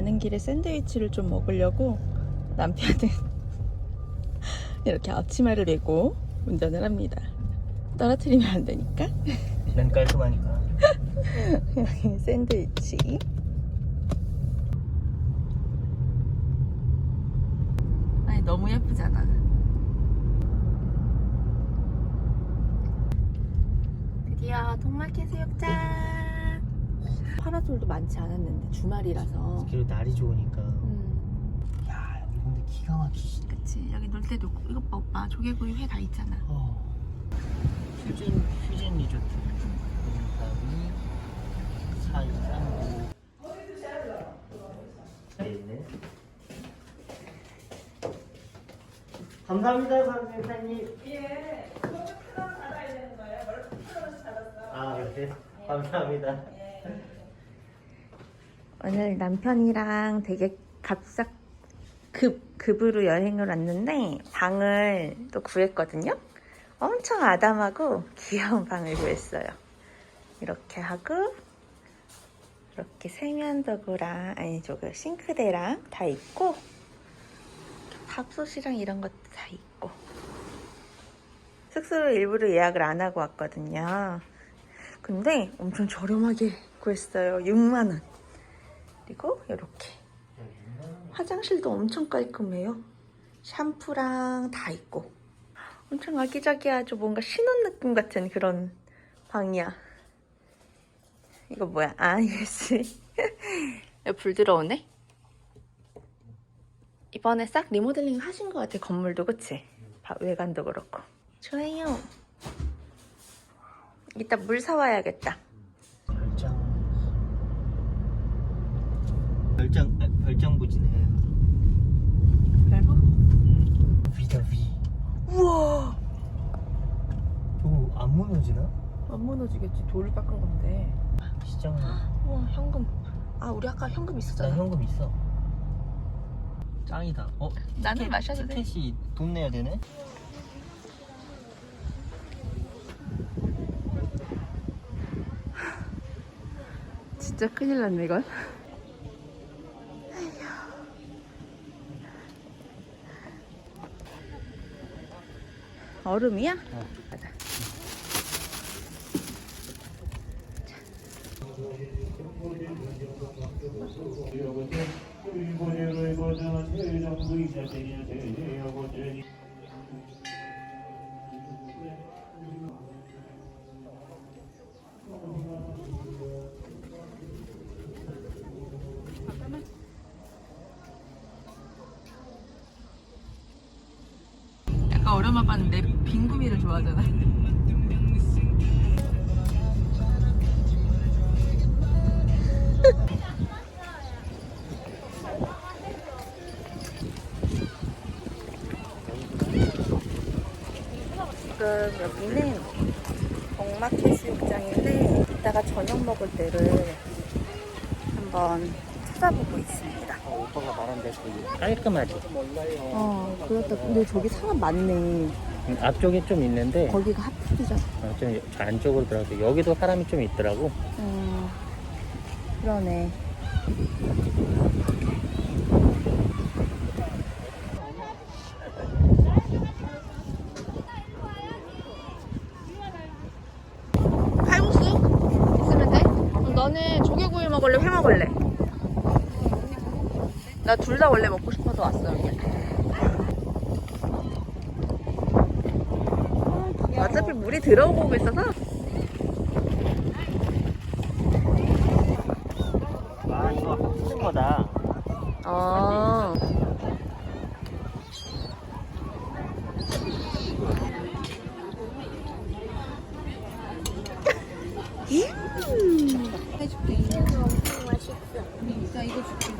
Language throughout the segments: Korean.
퇴근길에 샌드위치를 좀 먹으려고 남편은 이렇게 앞치마를 메고 운전을 합니다. 떨어뜨리면 안 되니까. 난 깔끔하니까. 여기 샌드위치. 아니 너무 예쁘잖아. 드디어 동마켓 수욕장. 파라솔도 많지 않았는데 주말이라서. 그리고 날이 좋으니까. 음, 야 여기 근데 기가 막히시. 그치 여기 놀 때도 있고 이것 봐 오빠 조개구이 회 다 있잖아. 어. 휴진 휴진 리조트. 있네. 감사합니다 선생님. 예. 아 이렇게 감사합니다. 오늘 남편이랑 되게 갑작 급 급으로 여행을 왔는데 방을 또 구했거든요. 엄청 아담하고 귀여운 방을 구했어요. 이렇게 하고 이렇게 세면도구랑 아니 저그 싱크대랑 다 있고 밥솥이랑 이런 것도 다 있고 숙소를 일부러 예약을 안 하고 왔거든요. 근데 엄청 저렴하게 구했어요. 6만 원. 그리고 이렇게 화장실도 엄청 깔끔해요. 샴푸랑 다 있고 엄청 아기자기하죠. 뭔가 신혼 느낌 같은 그런 방이야. 이거 뭐야? 아. 야, 불 들어오네? 이번에 싹 리모델링 하신 것 같아, 건물도, 그치? 바- 외관도 그렇고. 좋아요. 이따 물 사와야겠다. 별장. 별장 아, 별장 부지네. 그래로? 위다 위. 우와! 저안 무너지나? 안 무너지겠지. 돌을 깎은 건데. 시장. 우와, 현금. 아, 우리 아까 현금 나 있었잖아. 현금 있어. 짱이다. 어? 나는 티켓- 마셔도 돼. 티켓이 돈 내야 되네? 진짜 큰일 났네, 이건. 얼음이야? 어. 맞아. 약 간 오랜만 봤는데 빙구미를 좋아하잖아. 지금 여기는 동마켓 수욕장인데 이따가 저녁 먹을 때를 한번 찾아보고 있습니다. 어, 오빠가 말한 대로 깔끔하지. 어, 그렇다. 근데 저기 사람 많네. 음, 앞쪽에 좀 있는데 거기가 핫플이잖아. 어, 좀 안쪽으로 들어가서 여기도 사람이 좀 있더라고. 음, 그러네. 칼국수? 있으면 돼? 그럼 너는 조개구이 먹을래? 회 먹을래? 나 둘 다 원래 먹고 싶어서 왔어 여기. 어차피 물이 들어오고 있어서 아 이거 합치는 거다. 아. 자 이거 줄게.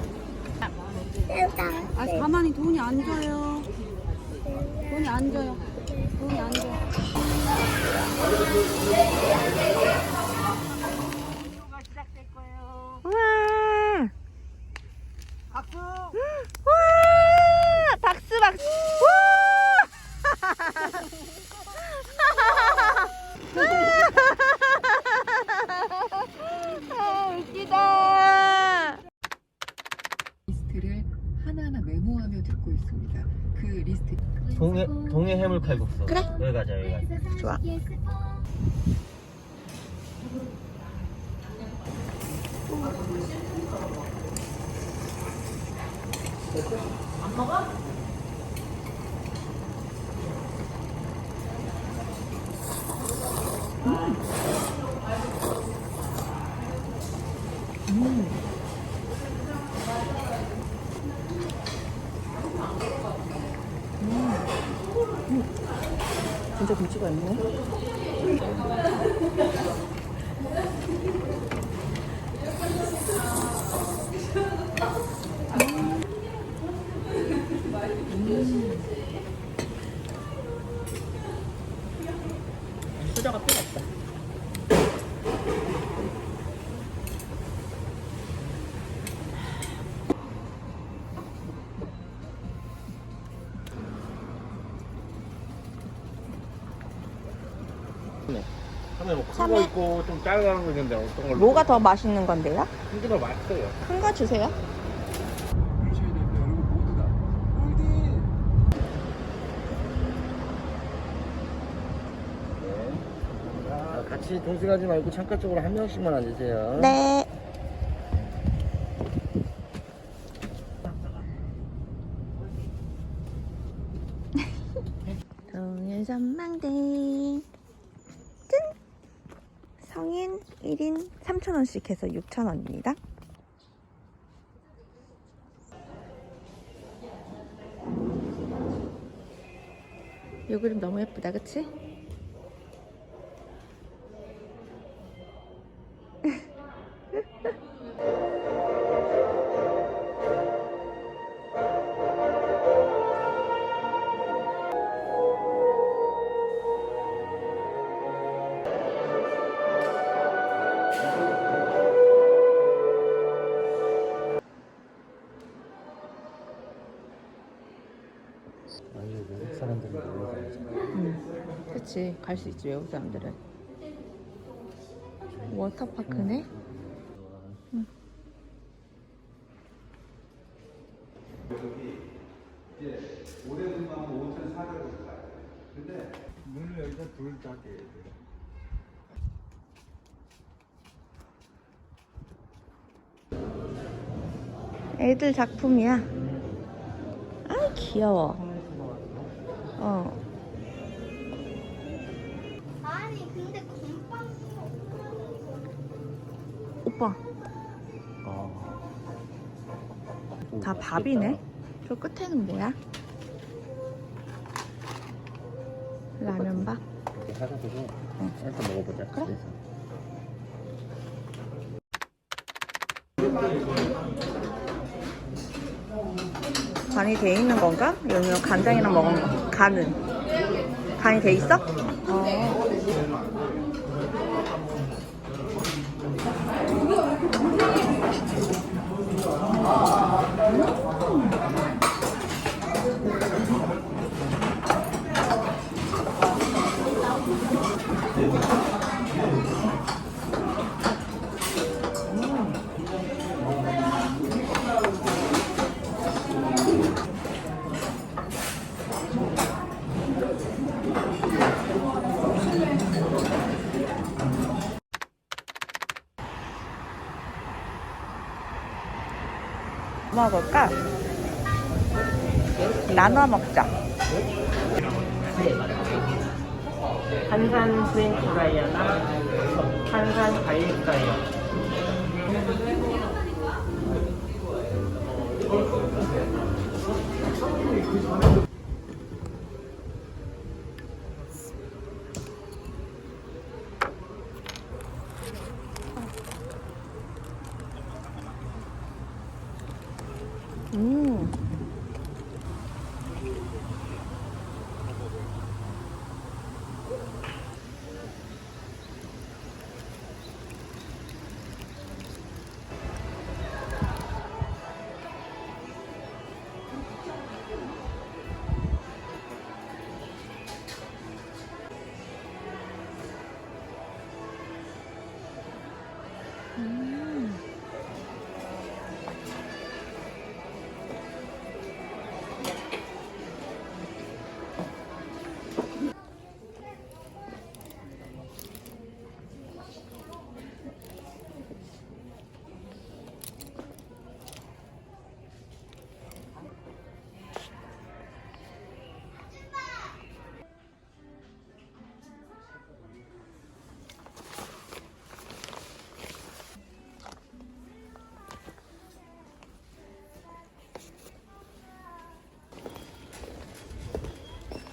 아 가만히 돈이 안 줘요. 돈이 안 줘요. 이 안 좋아. 우와. 박수. 하나하나 메모하며 듣고 있습니다. 그 리스트. 동해. 동해 해물 칼국수. 그래. 여기 가자 여기 가자. 좋아. 진짜 김치가 있네. 수 참외 뭐큰 참외? 거 있고 좀 작은 거 있는데 어떤 걸로? 뭐가 더 맛있는 건데요? 큰게 더 맛있어요. 큰 거 주세요. 자, 같이 동승하지 말고 창가 쪽으로 한 명씩만 앉으세요. 네. 동일전망대 짠! 성인 1인 3,000원씩 해서 6,000원입니다. 이 그림 너무 예쁘다, 그치? 그치 갈 수 있지 외국 사람들은. 워터파크네? 문을 여기다 불 닫게. 애들 작품이야. 아 귀여워. 어 다 밥이네 저 끝에는 뭐야 라면밥 이렇게 사가지고 해서 먹어보자. 그래. 간이 돼 있는 건가? 아니면 간장이랑 먹은 거? 간은 간이 돼 있어? 어. 먹을까? 나눠 먹자. 한산 프렌치 프라이나 한산 과일 프라이. 음.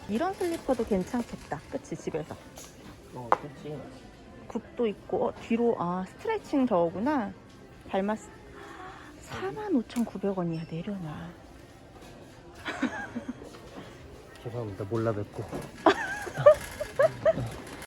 이런 슬리퍼도 괜찮겠다. 그치, 집에서. 어, 그렇지. 굽도 있고, 어, 뒤로, 아, 스트레칭 저거구나. 발맞, 45,900원이야, 내려놔. 죄송합니다. 몰라 뵙고.